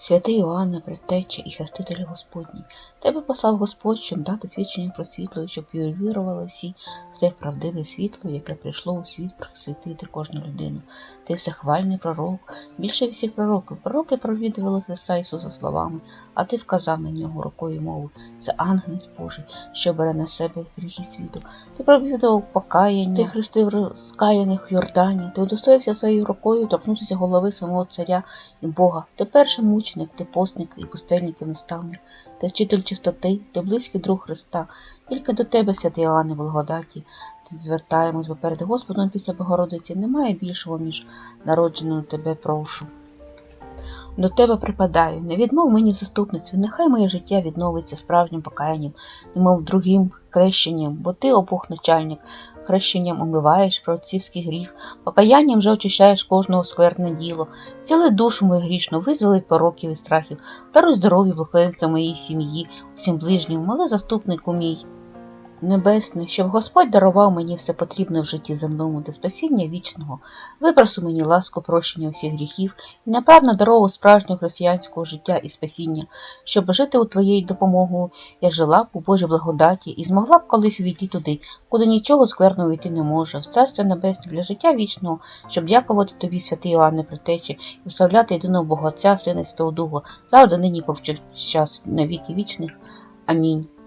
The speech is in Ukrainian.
Святий Іоанне, предтеча і хрестителю Господній, тебе послав Господь, щоб дати свідчення про світло, щоб і увірували всі в те правдиве світло, яке прийшло у світ просвітити кожну людину. Ти всехвальний пророк, більше всіх пророків. Пророки провідували Христа Ісуса словами, а ти вказав на нього рукою мовою. Це ангелець Божий, що бере на себе гріхи світу. Ти провідував покаяння, ти хрестив розкаяних Йордані, ти удостоївся своєю рукою торкнутися голови самого царя і Бога. Ти перший мученик, ти постник і пустельник і наставник, ти вчитель чистоти, ти близький друг Христа. Тільки до тебе, святий Іоанне, благодаті. Ти звертаємось, бо перед Господом після Богородиці немає більшого, ніж народженого тебе прошу. До тебе припадаю, не відмов мені в заступництві, нехай моє життя відновиться справжнім покаянням, немов другим хрещенням, бо ти, о Бог начальник, хрещенням умиваєш про отцівський гріх, покаянням же очищаєш кожного скверне діло, ціли душу мою грішну, визволи пороків і страхів, даруй здоров'я, благословенства моїй сім'ї, усім ближнім, моли заступнику мій. Небесне, щоб Господь дарував мені все потрібне в житті земному до спасіння вічного, випросу мені ласку прощення всіх гріхів і направ на дорогу справжнього християнського життя і спасіння, щоб жити у Твоєю допомогою, я жила б у Божій благодаті і змогла б колись увійти туди, куди нічого скверного війти не може, в Царство Небесне для життя вічного, щоб дякувати Тобі, святий Іоанне Притечі, і вставляти єдиного Бога Отця, Сина і Святого Духа, завжди нині і повсякчас на віки вічних. Амінь.